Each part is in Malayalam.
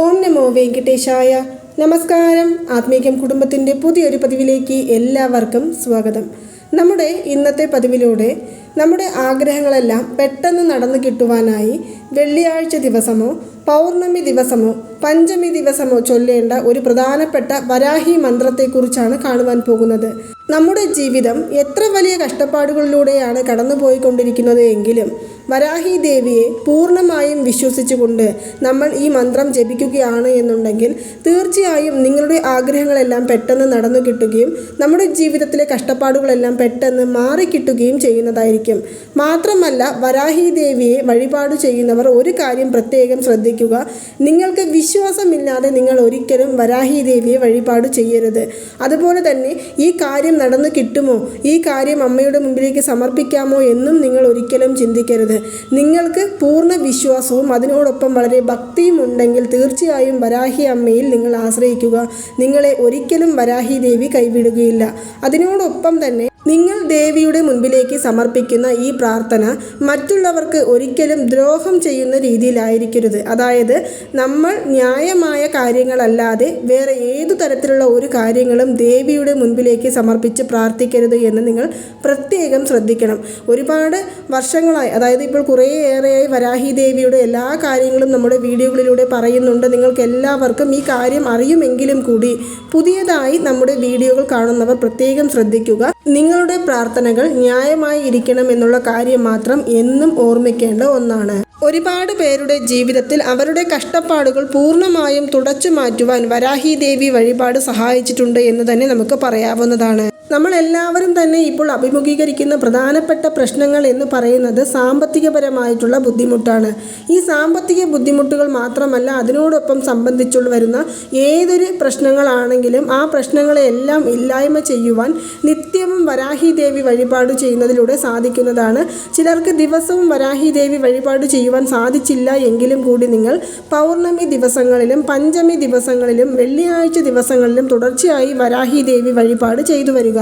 ഓം നമോ വെങ്കടേശായ. നമസ്കാരം. ആത്മീകം കുടുംബത്തിന്റെ പുതിയൊരു പതിവിലേക്ക് എല്ലാവർക്കും സ്വാഗതം. നമ്മുടെ ഇന്നത്തെ പതിവിലൂടെ നമ്മുടെ ആഗ്രഹങ്ങളെല്ലാം പെട്ടെന്ന് നടന്നു കിട്ടുവാനായി വെള്ളിയാഴ്ച ദിവസമോ പൗർണമി ദിവസമോ പഞ്ചമി ദിവസമോ ചൊല്ലേണ്ട ഒരു പ്രധാനപ്പെട്ട വരാഹി മന്ത്രത്തെക്കുറിച്ചാണ് കാണുവാൻ പോകുന്നത്. നമ്മുടെ ജീവിതം എത്ര വലിയ കഷ്ടപ്പാടുകളിലൂടെയാണ് കടന്നുപോയിക്കൊണ്ടിരിക്കുന്നത് എങ്കിലും വരാഹി ദേവിയെ പൂർണമായും വിശ്വസിച്ചുകൊണ്ട് നമ്മൾ ഈ മന്ത്രം ജപിക്കുകയാണ് എന്നുണ്ടെങ്കിൽ തീർച്ചയായും നിങ്ങളുടെ ആഗ്രഹങ്ങളെല്ലാം പെട്ടെന്ന് നടന്നു കിട്ടുകയും നമ്മുടെ ജീവിതത്തിലെ കഷ്ടപ്പാടുകളെല്ലാം പെട്ടെന്ന് മാറിക്കിട്ടുകയും ചെയ്യുന്നതായിരിക്കും. മാത്രമല്ല വരാഹി ദേവിയെ വഴിപാട് ചെയ്യുന്നവർ ഒരു കാര്യം പ്രത്യേകം ശ്രദ്ധിക്കുക. നിങ്ങൾക്ക് വിശ്വാസമില്ലാതെ നിങ്ങൾ ഒരിക്കലും വരാഹി ദേവിയെ വഴിപാട് ചെയ്യരുത്. അതുപോലെ തന്നെ ഈ കാര്യം നടന്നു കിട്ടുമോ? ഈ കാര്യം അമ്മയുടെ മുമ്പിലേക്ക് സമർപ്പിക്കാമോ എന്നും നിങ്ങൾ ഒരിക്കലും ചിന്തിക്കരുത്. നിങ്ങൾക്ക് പൂർണ വിശ്വാസവും അതിനോടൊപ്പം വളരെ ഭക്തിയും ഉണ്ടെങ്കിൽ തീർച്ചയായും വരാഹി അമ്മയിൽ നിങ്ങൾ ആശ്രയിക്കുക. നിങ്ങളെ ഒരിക്കലും വരാഹി ദേവി കൈവിടുകയില്ല. അതിനോടൊപ്പം തന്നെ നിങ്ങൾ ദേവിയുടെ മുൻപിലേക്ക് സമർപ്പിക്കുന്ന ഈ പ്രാർത്ഥന മറ്റുള്ളവർക്ക് ഒരിക്കലും ദ്രോഹം ചെയ്യുന്ന രീതിയിലായിരിക്കരുത്. അതായത് നമ്മൾ ന്യായമായ കാര്യങ്ങളല്ലാതെ വേറെ ഏതു തരത്തിലുള്ള ഒരു കാര്യങ്ങളും ദേവിയുടെ മുൻപിലേക്ക് സമർപ്പിച്ച് പ്രാർത്ഥിക്കരുത് എന്ന് നിങ്ങൾ പ്രത്യേകം ശ്രദ്ധിക്കണം. ഒരുപാട് വർഷങ്ങളായി അതായത് ഇപ്പോൾ കുറേയേറെയായി വരാഹി ദേവിയുടെ എല്ലാ കാര്യങ്ങളും നമ്മുടെ വീഡിയോകളിലൂടെ പറയുന്നുണ്ട്. നിങ്ങൾക്ക് എല്ലാവർക്കും ഈ കാര്യം അറിയുമെങ്കിലും കൂടി പുതിയതായി നമ്മുടെ വീഡിയോകൾ കാണുന്നവർ പ്രത്യേകം ശ്രദ്ധിക്കുക. നിങ്ങളുടെ പ്രാർത്ഥനകൾ ന്യായമായി ഇരിക്കണം എന്നുള്ള കാര്യം മാത്രം എന്നും ഓർമ്മിക്കേണ്ട ഒന്നാണ്. ഒരുപാട് പേരുടെ ജീവിതത്തിൽ അവരുടെ കഷ്ടപ്പാടുകൾ പൂർണമായും തുടച്ചു മാറ്റുവാൻ വരാഹി ദേവി വഴിപാട് സഹായിച്ചിട്ടുണ്ട് എന്ന് തന്നെ നമുക്ക് പറയാവുന്നതാണ്. നമ്മൾ എല്ലാവരും തന്നെ ഇപ്പോൾ അഭിമുഖീകരിക്കുന്ന പ്രധാനപ്പെട്ട പ്രശ്നങ്ങൾ എന്ന് പറയുന്നത് സാമ്പത്തികപരമായിട്ടുള്ള ബുദ്ധിമുട്ടാണ്. ഈ സാമ്പത്തിക ബുദ്ധിമുട്ടുകൾ മാത്രമല്ല അതിനോടൊപ്പം സംബന്ധിച്ചുള്ള വരുന്ന ഏതൊരു പ്രശ്നങ്ങളാണെങ്കിലും ആ പ്രശ്നങ്ങളെല്ലാം ഇല്ലായ്മ ചെയ്യുവാൻ നിത്യവും വരാഹി ദേവി വഴിപാട് ചെയ്യുന്നതിലൂടെ സാധിക്കുന്നതാണ്. ചിലർക്ക് ദിവസവും വരാഹി ദേവി വഴിപാട് ചെയ്യുവാൻ സാധിച്ചില്ല എങ്കിലും കൂടി നിങ്ങൾ പൗർണമി ദിവസങ്ങളിലും പഞ്ചമി ദിവസങ്ങളിലും വെള്ളിയാഴ്ച ദിവസങ്ങളിലും തുടർച്ചയായി വരാഹി ദേവി വഴിപാട് ചെയ്തു വരിക.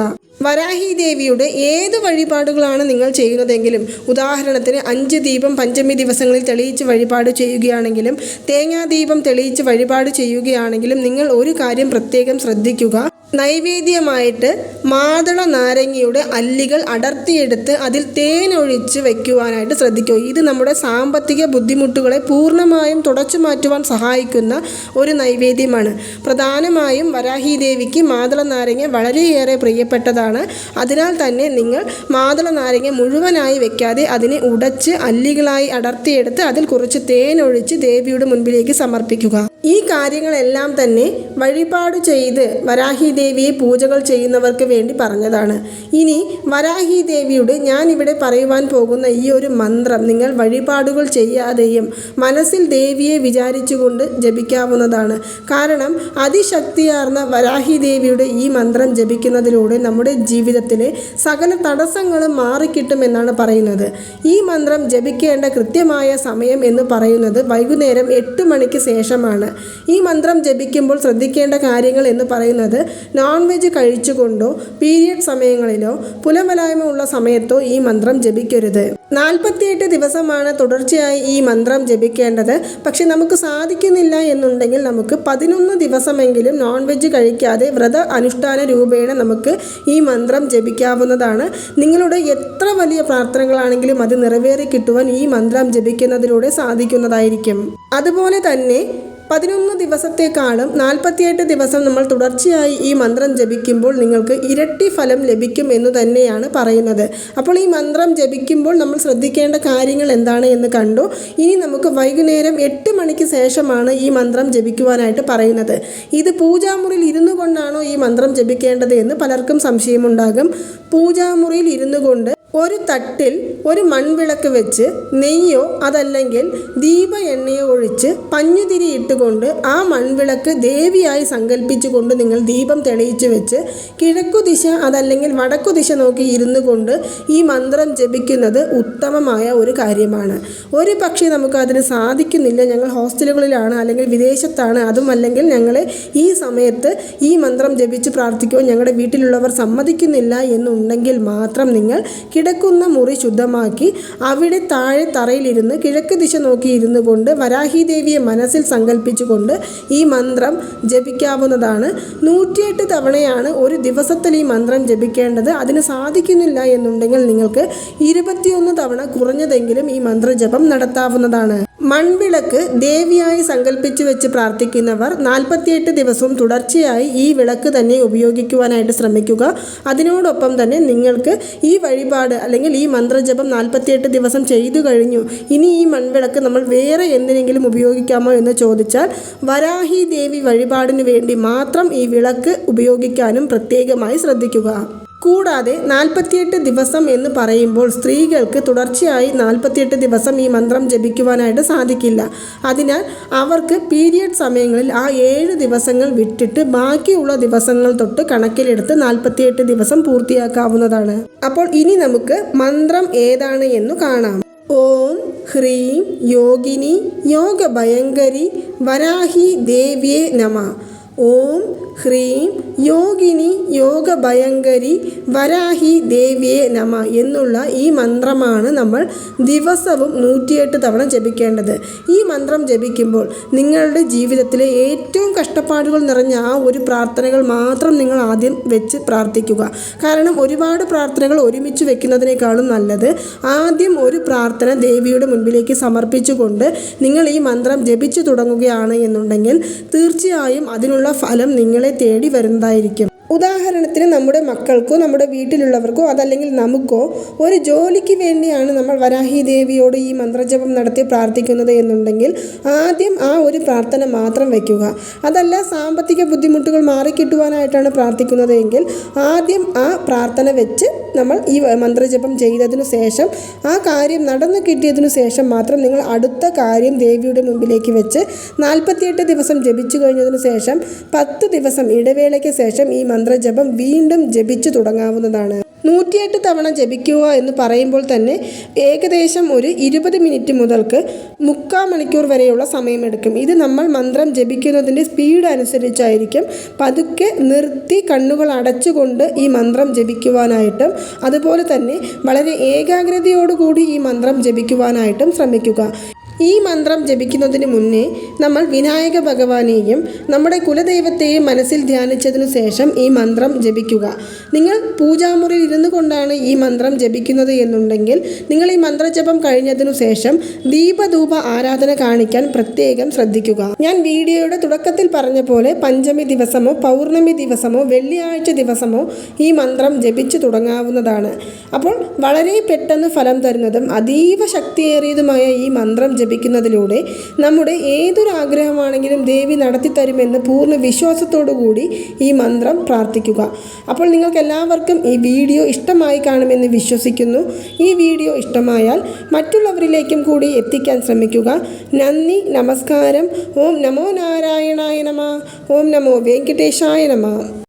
വരാഹി ദേവിയുടെ ഏത് വഴിപാടുകളാണ് നിങ്ങൾ ചെയ്യുന്നതെങ്കിലും ഉദാഹരണത്തിന് അഞ്ച് ദീപം പഞ്ചമി ദിവസങ്ങളിൽ തെളിയിച്ച് വഴിപാട് ചെയ്യുകയാണെങ്കിലും തേങ്ങാ ദീപം തെളിയിച്ച് വഴിപാട് ചെയ്യുകയാണെങ്കിലും നിങ്ങൾ ഒരു കാര്യം പ്രത്യേകം ശ്രദ്ധിക്കുക. നൈവേദ്യമായിട്ട് മാതള നാരങ്ങയുടെ അല്ലികൾ അടർത്തിയെടുത്ത് അതിൽ തേനൊഴിച്ച് വയ്ക്കുവാനായിട്ട് ശ്രദ്ധിക്കുക. ഇത് നമ്മുടെ സാമ്പത്തിക ബുദ്ധിമുട്ടുകളെ പൂർണമായും തുടച്ചു മാറ്റുവാൻ സഹായിക്കുന്ന ഒരു നൈവേദ്യമാണ്. പ്രധാനമായും വരാഹി ദേവിക്ക് മാതള നാരങ്ങ വളരെയേറെ പ്രിയപ്പെട്ടതാണ്. അതിനാൽ തന്നെ നിങ്ങൾ മാതള നാരങ്ങ മുഴുവനായി വെക്കാതെ അതിനെ ഉടച്ച് അല്ലികളായി അടർത്തിയെടുത്ത് അതിൽ കുറച്ച് തേനൊഴിച്ച് ദേവിയുടെ മുൻപിലേക്ക് സമർപ്പിക്കുക. ഈ കാര്യങ്ങളെല്ലാം തന്നെ വഴിപാട് ചെയ്ത് വരാഹി ദേവിയെ പൂജകൾ ചെയ്യുന്നവർക്ക് വേണ്ടി പറഞ്ഞതാണ്. ഇനി വരാഹി ദേവിയുടെ ഞാൻ ഇവിടെ പറയുവാൻ പോകുന്ന ഈ ഒരു മന്ത്രം നിങ്ങൾ വഴിപാടുകൾ ചെയ്യാതെയും മനസ്സിൽ ദേവിയെ വിചാരിച്ചുകൊണ്ട് ജപിക്കാവുന്നതാണ്. കാരണം അതിശക്തിയാർന്ന വരാഹി ദേവിയുടെ ഈ മന്ത്രം ജപിക്കുന്നതിലൂടെ നമ്മുടെ ജീവിതത്തിലെ സകല തടസ്സങ്ങളും മാറിക്കിട്ടുമെന്നാണ് പറയുന്നത്. ഈ മന്ത്രം ജപിക്കേണ്ട കൃത്യമായ സമയം എന്ന് പറയുന്നത് വൈകുന്നേരം എട്ട് മണിക്ക് ശേഷമാണ്. ഈ മന്ത്രം ജപിക്കുമ്പോൾ ശ്രദ്ധിക്കേണ്ട കാര്യങ്ങൾ എന്ന് പറയുന്നത് നോൺ വെജ് കഴിച്ചുകൊണ്ടോ പീരിയഡ് സമയങ്ങളിലോ പുലമലായ്മ ഉള്ള സമയത്തോ ഈ മന്ത്രം ജപിക്കരുത്. നാൽപ്പത്തിയെട്ട് ദിവസമാണ് തുടർച്ചയായി ഈ മന്ത്രം ജപിക്കേണ്ടത്. പക്ഷെ നമുക്ക് സാധിക്കുന്നില്ല എന്നുണ്ടെങ്കിൽ നമുക്ക് പതിനൊന്ന് ദിവസമെങ്കിലും നോൺ വെജ് കഴിക്കാതെ വ്രത അനുഷ്ഠാന രൂപേണ നമുക്ക് ഈ മന്ത്രം ജപിക്കാവുന്നതാണ്. നിങ്ങളുടെ എത്ര വലിയ പ്രാർത്ഥനകളാണെങ്കിലും അത് നിറവേറി കിട്ടുവാൻ ഈ മന്ത്രം ജപിക്കുന്നതിലൂടെ സാധിക്കുന്നതായിരിക്കും. അതുപോലെ തന്നെ പതിനൊന്ന് ദിവസത്തെക്കാളും നാൽപ്പത്തിയെട്ട് ദിവസം നമ്മൾ തുടർച്ചയായി ഈ മന്ത്രം ജപിക്കുമ്പോൾ നിങ്ങൾക്ക് ഇരട്ടി ഫലം ലഭിക്കും എന്ന് തന്നെയാണ് പറയുന്നത്. അപ്പോൾ ഈ മന്ത്രം ജപിക്കുമ്പോൾ നമ്മൾ ശ്രദ്ധിക്കേണ്ട കാര്യങ്ങൾ എന്താണ് എന്ന് കണ്ടു. ഇനി നമുക്ക് വൈകുന്നേരം എട്ട് മണിക്ക് ശേഷമാണ് ഈ മന്ത്രം ജപിക്കുവാനായിട്ട് പറയുന്നത്. ഇത് പൂജാമുറിയിൽ ഇരുന്നു കൊണ്ടാണോ ഈ മന്ത്രം ജപിക്കേണ്ടത് എന്ന് പലർക്കും സംശയമുണ്ടാകും. പൂജാമുറിയിൽ ഇരുന്നു കൊണ്ട് ഒരു തട്ടിൽ ഒരു മൺവിളക്ക് വെച്ച് നെയ്യോ അതല്ലെങ്കിൽ ദീപ എണ്ണയോ ഒഴിച്ച് പഞ്ഞുതിരി ഇട്ടുകൊണ്ട് ആ മൺവിളക്ക് ദേവിയായി സങ്കല്പിച്ചുകൊണ്ട് നിങ്ങൾ ദീപം തെളിയിച്ച് വെച്ച് കിഴക്കു ദിശ അതല്ലെങ്കിൽ വടക്കു ദിശ നോക്കി ഇരുന്നു കൊണ്ട് ഈ മന്ത്രം ജപിക്കുന്നത് ഉത്തമമായ ഒരു കാര്യമാണ്. ഒരു പക്ഷേ നമുക്ക് അതിന് സാധിക്കുന്നില്ല. ഞങ്ങൾ ഹോസ്റ്റലുകളിലാണ് അല്ലെങ്കിൽ വിദേശത്താണ്. അതും അല്ലെങ്കിൽ ഞങ്ങൾ ഈ സമയത്ത് ഈ മന്ത്രം ജപിച്ച് പ്രാർത്ഥിക്കുവാൻ ഞങ്ങളുടെ വീട്ടിലുള്ളവർ സമ്മതിക്കുന്നില്ല എന്നുണ്ടെങ്കിൽ മാത്രം നിങ്ങൾ കിടക്കുന്ന മുറി ശുദ്ധമാക്കി അവിടെ താഴെ തറയിലിരുന്ന് കിഴക്ക് ദിശ നോക്കി ഇരുന്നു കൊണ്ട് വരാഹിദേവിയെ മനസ്സിൽ സങ്കല്പിച്ചുകൊണ്ട് ഈ മന്ത്രം ജപിക്കാവുന്നതാണ്. നൂറ്റിയെട്ട് തവണയാണ് ഒരു ദിവസത്തിൽ ഈ മന്ത്രം ജപിക്കേണ്ടത്. അതിന് സാധിക്കുന്നില്ല എന്നുണ്ടെങ്കിൽ നിങ്ങൾക്ക് ഇരുപത്തിയൊന്ന് തവണ കുറഞ്ഞതെങ്കിലും ഈ മന്ത്രജപം നടത്താവുന്നതാണ്. മൺവിളക്ക് ദേവിയായി സങ്കല്പിച്ചു വെച്ച് പ്രാർത്ഥിക്കുന്നവർ നാൽപ്പത്തിയെട്ട് ദിവസവും തുടർച്ചയായി ഈ വിളക്ക് തന്നെ ഉപയോഗിക്കുവാനായിട്ട് ശ്രമിക്കുക. അതിനോടൊപ്പം തന്നെ നിങ്ങൾക്ക് ഈ വഴിപാട് അല്ലെങ്കിൽ ഈ മന്ത്രജപം നാൽപ്പത്തിയെട്ട് ദിവസം ചെയ്തു കഴിഞ്ഞു. ഇനി ഈ മൺവിളക്ക് നമ്മൾ വേറെ എന്തിനെങ്കിലും ഉപയോഗിക്കാമോ എന്ന് ചോദിച്ചാൽ വരാഹി ദേവി വഴിപാടിന് വേണ്ടി മാത്രം ഈ വിളക്ക് ഉപയോഗിക്കാനും പ്രത്യേകമായി ശ്രദ്ധിക്കുക. കൂടാതെ നാൽപ്പത്തിയെട്ട് ദിവസം എന്ന് പറയുമ്പോൾ സ്ത്രീകൾക്ക് തുടർച്ചയായി നാൽപ്പത്തിയെട്ട് ദിവസം ഈ മന്ത്രം ജപിക്കുവാനായിട്ട് സാധിക്കില്ല. അതിനാൽ അവർക്ക് പീരിയഡ് സമയങ്ങളിൽ ആ ഏഴ് ദിവസങ്ങൾ വിട്ടിട്ട് ബാക്കിയുള്ള ദിവസങ്ങൾ തൊട്ട് കണക്കിലെടുത്ത് നാൽപ്പത്തിയെട്ട് ദിവസം പൂർത്തിയാക്കാവുന്നതാണ്. അപ്പോൾ ഇനി നമുക്ക് മന്ത്രം ഏതാണ് എന്ന് കാണാം. ഓം ഹ്രീം യോഗിനി യോഗഭയങ്കരി വരാഹി ദേവ്യേ നമ. ഓം ഹ്രീം യോഗിനി യോഗഭയങ്കരി വരാഹി ദേവിയെ നമ എന്നുള്ള ഈ മന്ത്രമാണ് നമ്മൾ ദിവസവും നൂറ്റിയെട്ട് തവണ ജപിക്കേണ്ടത്. ഈ മന്ത്രം ജപിക്കുമ്പോൾ നിങ്ങളുടെ ജീവിതത്തിലെ ഏറ്റവും കഷ്ടപ്പാടുകൾ നിറഞ്ഞ ആ ഒരു പ്രാർത്ഥനകൾ മാത്രം നിങ്ങൾ ആദ്യം വെച്ച് പ്രാർത്ഥിക്കുക. കാരണം ഒരുപാട് പ്രാർത്ഥനകൾ ഒരുമിച്ച് വെക്കുന്നതിനേക്കാളും നല്ലത് ആദ്യം ഒരു പ്രാർത്ഥന ദേവിയുടെ മുൻപിലേക്ക് സമർപ്പിച്ചുകൊണ്ട് നിങ്ങൾ ഈ മന്ത്രം ജപിച്ചു തുടങ്ങുകയാണ് എന്നുണ്ടെങ്കിൽ തീർച്ചയായും അതിനുള്ള ഫലം നിങ്ങളെ തേടി വരുന്നതായിരിക്കും. ഉദാഹരണത്തിന് നമ്മുടെ മക്കൾക്കോ നമ്മുടെ വീട്ടിലുള്ളവർക്കോ അതല്ലെങ്കിൽ നമുക്കോ ഒരു ജോലിക്ക് വേണ്ടിയാണ് നമ്മൾ വരാഹി ദേവിയോട് ഈ മന്ത്രജപം നടത്തി പ്രാർത്ഥിക്കുന്നത് എന്നുണ്ടെങ്കിൽ ആദ്യം ആ ഒരു പ്രാർത്ഥന മാത്രം വയ്ക്കുക. അതല്ല സാമ്പത്തിക ബുദ്ധിമുട്ടുകൾ മാറിക്കിട്ടുവാനായിട്ടാണ് പ്രാർത്ഥിക്കുന്നത് എങ്കിൽ ആദ്യം ആ പ്രാർത്ഥന വെച്ച് നമ്മൾ ഈ മന്ത്രജപം ചെയ്തതിനു ശേഷം ആ കാര്യം നടന്നു കിട്ടിയതിനു ശേഷം മാത്രം നിങ്ങൾ അടുത്ത കാര്യം ദേവിയുടെ മുമ്പിലേക്ക് വെച്ച് നാൽപ്പത്തിയെട്ട് ദിവസം ജപിച്ചു കഴിഞ്ഞതിനു ശേഷം പത്ത് ദിവസം ഇടവേളയ്ക്ക് ശേഷം ഈ മന്ത്രജപം വീണ്ടും ജപിച്ചു തുടങ്ങാവുന്നതാണ്. നൂറ്റിയെട്ട് തവണ ജപിക്കുക എന്ന് പറയുമ്പോൾ തന്നെ ഏകദേശം ഒരു ഇരുപത് മിനിറ്റ് മുതൽക്ക് മുക്കാൽ മണിക്കൂർ വരെയുള്ള സമയമെടുക്കും. ഇത് നമ്മൾ മന്ത്രം ജപിക്കുന്നതിന്റെ സ്പീഡ് അനുസരിച്ചായിരിക്കും. പതുക്കെ നിർത്തി കണ്ണുകൾ അടച്ചുകൊണ്ട് ഈ മന്ത്രം ജപിക്കുവാനായിട്ടും അതുപോലെ തന്നെ വളരെ ഏകാഗ്രതയോടുകൂടി ഈ മന്ത്രം ജപിക്കുവാനായിട്ടും ശ്രമിക്കുക. ഈ മന്ത്രം ജപിക്കുന്നതിന് മുന്നേ നമ്മൾ വിനായക ഭഗവാനെയും നമ്മുടെ കുലദൈവത്തെയും മനസ്സിൽ ധ്യാനിച്ചതിനു ശേഷം ഈ മന്ത്രം ജപിക്കുക. നിങ്ങൾ പൂജാമുറിയിൽ ഇരുന്നു കൊണ്ടാണ് ഈ മന്ത്രം ജപിക്കുന്നത് എന്നുണ്ടെങ്കിൽ നിങ്ങൾ ഈ മന്ത്രജപം കഴിഞ്ഞതിനു ശേഷം ദീപധൂപ ആരാധന കാണിക്കാൻ പ്രത്യേകം ശ്രദ്ധിക്കുക. ഞാൻ വീഡിയോയുടെ തുടക്കത്തിൽ പറഞ്ഞ പോലെ പഞ്ചമി ദിവസമോ പൗർണമി ദിവസമോ വെള്ളിയാഴ്ച ദിവസമോ ഈ മന്ത്രം ജപിച്ചു തുടങ്ങാവുന്നതാണ്. അപ്പോൾ വളരെ പെട്ടെന്ന് ഫലം തരുന്നതും അതീവ ശക്തിയേറിയതുമായ ഈ മന്ത്രം ജപിക്കുന്നതിലൂടെ നമ്മുടെ ഏതൊരു ആഗ്രഹമാണെങ്കിലും ദേവി നടത്തിത്തരുമെന്ന് പൂർണ വിശ്വാസത്തോടു കൂടി ഈ മന്ത്രം പ്രാർത്ഥിക്കുക. അപ്പോൾ നിങ്ങൾക്ക് എല്ലാവർക്കും ഈ വീഡിയോ ഇഷ്ടമായി കാണുമെന്ന് വിശ്വസിക്കുന്നു. ഈ വീഡിയോ ഇഷ്ടമായാൽ മറ്റുള്ളവരിലേക്കും കൂടി എത്തിക്കാൻ ശ്രമിക്കുക. നന്ദി നമസ്കാരം. ഓം നമോ നാരായണായ നമ. ഓം നമോ വെങ്കടേശായ നമ.